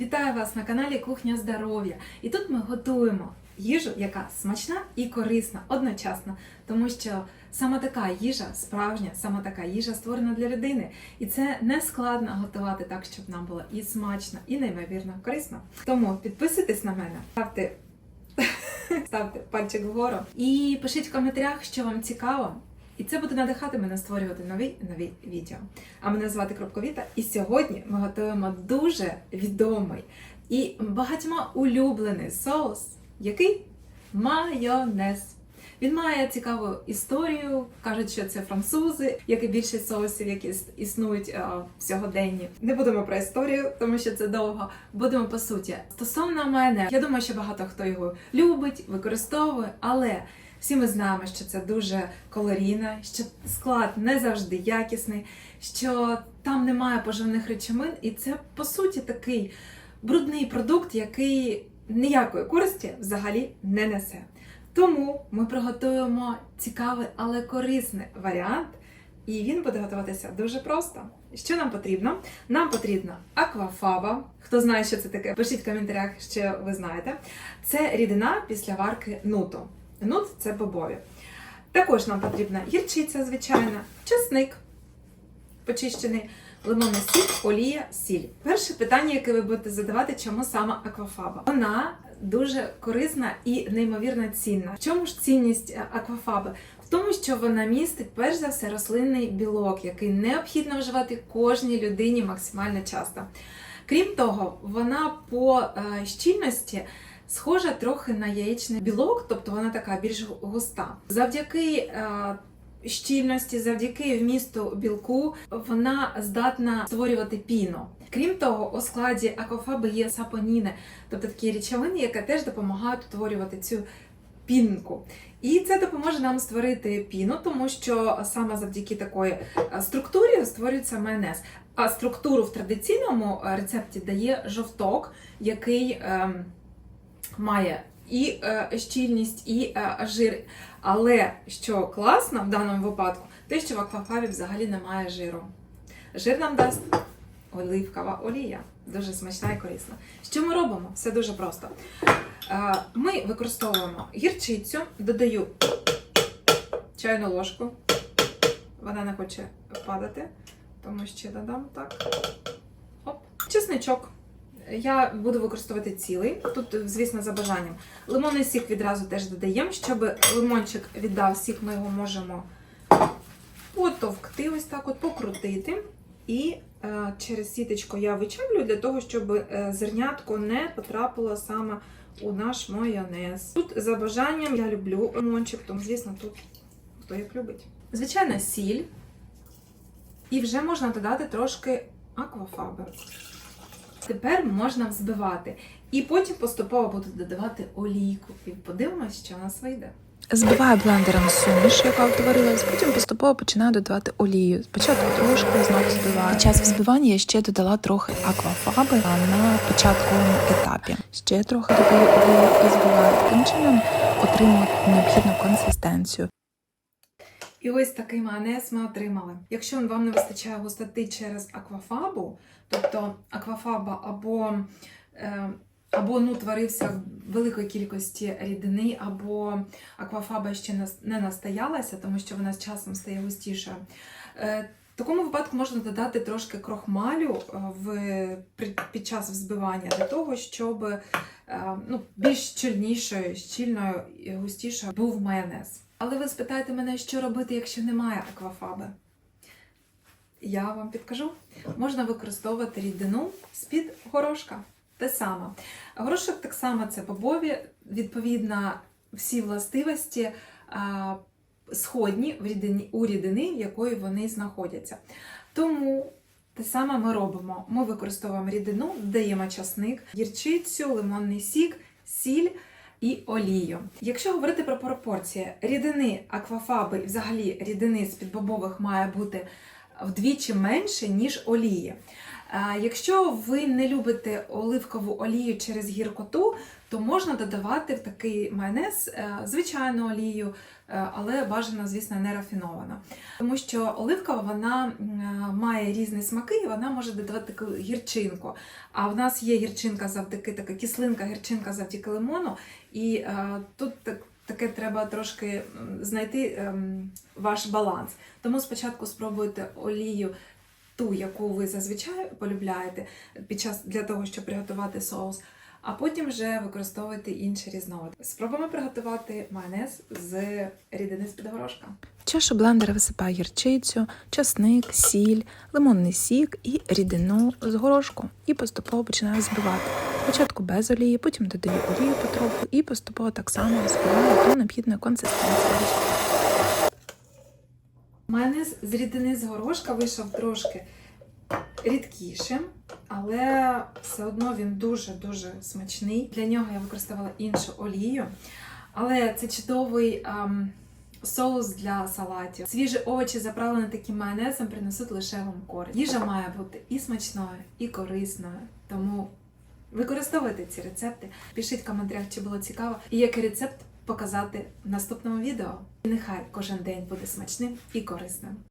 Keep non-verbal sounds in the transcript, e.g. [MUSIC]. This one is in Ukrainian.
Вітаю вас на каналі Кухня Здоров'я. І тут ми готуємо їжу, яка смачна і корисна одночасно, тому що саме така їжа, справжня, саме така їжа створена для людини. І це не складно готувати так, щоб нам було і смачно, і неймовірно корисно. Тому підписуйтесь на мене, ставте, [LAUGHS] ставте пальчик вгору і пишіть в коментарях, що вам цікаво. І це буде надихати мене створювати нові нові відео. А мене звати Кропковіта, і сьогодні ми готуємо дуже відомий і багатьма улюблений соус, який майонез. Він має цікаву історію. Кажуть, що це французи, як і більшість соусів, які існують е, в сьогоденні. Не будемо про історію, тому що це довго. Будемо по суті. Стосовно мене, я думаю, що багато хто його любить, використовує, але всі ми знаємо, що це дуже калорійно, що склад не завжди якісний, що там немає поживних речовин, і це по суті такий брудний продукт, який ніякої користі взагалі не несе. Тому ми приготуємо цікавий, але корисний варіант, і він буде готуватися дуже просто. Що нам потрібно? Нам потрібна аквафаба. Хто знає, що це таке, пишіть в коментарях, що ви знаєте. Це рідина після варки нуту. Нут це бобові. Також нам потрібна гірчиця, звичайна, чесник почищений, лимонний сік, олія, сіль. Перше питання, яке ви будете задавати, чому саме аквафаба? Вона дуже корисна і неймовірно цінна. В чому ж цінність е, аквафаби? В тому, що вона містить перш за все рослинний білок, який необхідно вживати кожній людині максимально часто. Крім того, вона по е, щільності схожа трохи на яєчний білок, тобто вона така більш густа. Завдяки е, щільності, завдяки вмісту білку, вона здатна створювати піну. Крім того, у складі аквафаби є сапоніни, тобто такі речовини, які теж допомагають утворювати цю пінку. І це допоможе нам створити піну, тому що саме завдяки такої е, структурі створюється майонез. А структуру в традиційному е, рецепті дає жовток, який ем, має і е, щільність, і е, жир. Але що класно в даному випадку, те, що в аквафабі взагалі немає жиру. Жир нам дасть оливкова олія. Дуже смачна і корисна. Що ми робимо? Все дуже просто. Е, Ми використовуємо гірчицю, додаю чайну ложку. Вона не хоче падати, тому ще додам так. Оп. Чесничок. Я буду використовувати цілий. Тут, звісно, за бажанням. Лимонний сік відразу теж додаємо. Щоб лимончик віддав сік, ми його можемо потовкти, ось так от покрутити. І е, через сіточку я вичавлю для того, щоб е, зернятко не потрапило саме у наш майонез. Тут за бажанням я люблю лимончик, тому, звісно, тут хто як любить. Звичайно, сіль. І вже можна додати трошки аквафаби. Тепер можна взбивати. І потім поступово буду додавати олійку. І подивимось, що у нас вийде. Збиваю блендером суміш, яка утворилась, потім поступово починаю додавати олію. Спочатку трошки, знову збиваю. Під час взбивання я ще додала трохи аквафаби на початковому етапі. Ще трохи додаю олії і збиваю. Таким чином отримую необхідну консистенцію. І ось такий майонез ми отримали. Якщо вам не вистачає густоти через аквафабу, тобто аквафаба або, е, або ну, творився в великої кількості рідини, або аквафаба ще не- настоялася, тому що вона з часом стає густішою. В такому випадку можна додати трошки крохмалю е, в, під час взбивання для того, щоб е, ну, більш щільнішою, щільною і густішою був майонез. Але ви спитаєте мене, що робити, якщо немає аквафаби? Я вам підкажу. Можна використовувати рідину з-під горошка. Те саме. Горошок так само це бобові, відповідно, всі властивості сходні в рідині, у рідини, в якої вони знаходяться. Тому те саме ми робимо. Ми використовуємо рідину, додаємо часник, гірчицю, лимонний сік, сіль і олію. Якщо говорити про пропорції, рідини аквафаби і взагалі рідини з-під бобових має бути вдвічі менше, ніж олії. Якщо ви не любите оливкову олію через гіркоту, то можна додавати в такий майонез е, звичайну олію, е, але бажано, звісно, не рафінована. Тому що оливкова вона е, має різні смаки, і вона може додавати таку гірчинку. А в нас є гірчинка завдяки така кислинка, гірчинка завдяки лимону. І тут так, таке треба трошки знайти ем, ваш баланс. Тому спочатку спробуйте олію. Ту, яку ви зазвичай полюбляєте під час для того, щоб приготувати соус, а потім вже використовуйте інші різновиди. Спробуємо приготувати майонез з рідини з-під горошка. В чашу блендера висипаю гірчицю, часник, сіль, лимонний сік і рідину з горошку. І поступово починаю збивати. Спочатку без олії, потім додаю олію потроху і поступово так само збиваю до необхідної консистенції. Майонез з рідини з горошка вийшов трошки рідкішим, але все одно він дуже-дуже смачний. Для нього я використовувала іншу олію. Але це чудовий ем, соус для салатів. Свіжі овочі, заправлені таким майонезом, принесуть лише вам користь. Їжа має бути і смачною, і корисною. Тому використовуйте ці рецепти. Пишіть в коментарях, чи було цікаво, і який рецепт показати в наступному відео. І нехай кожен день буде смачним і корисним.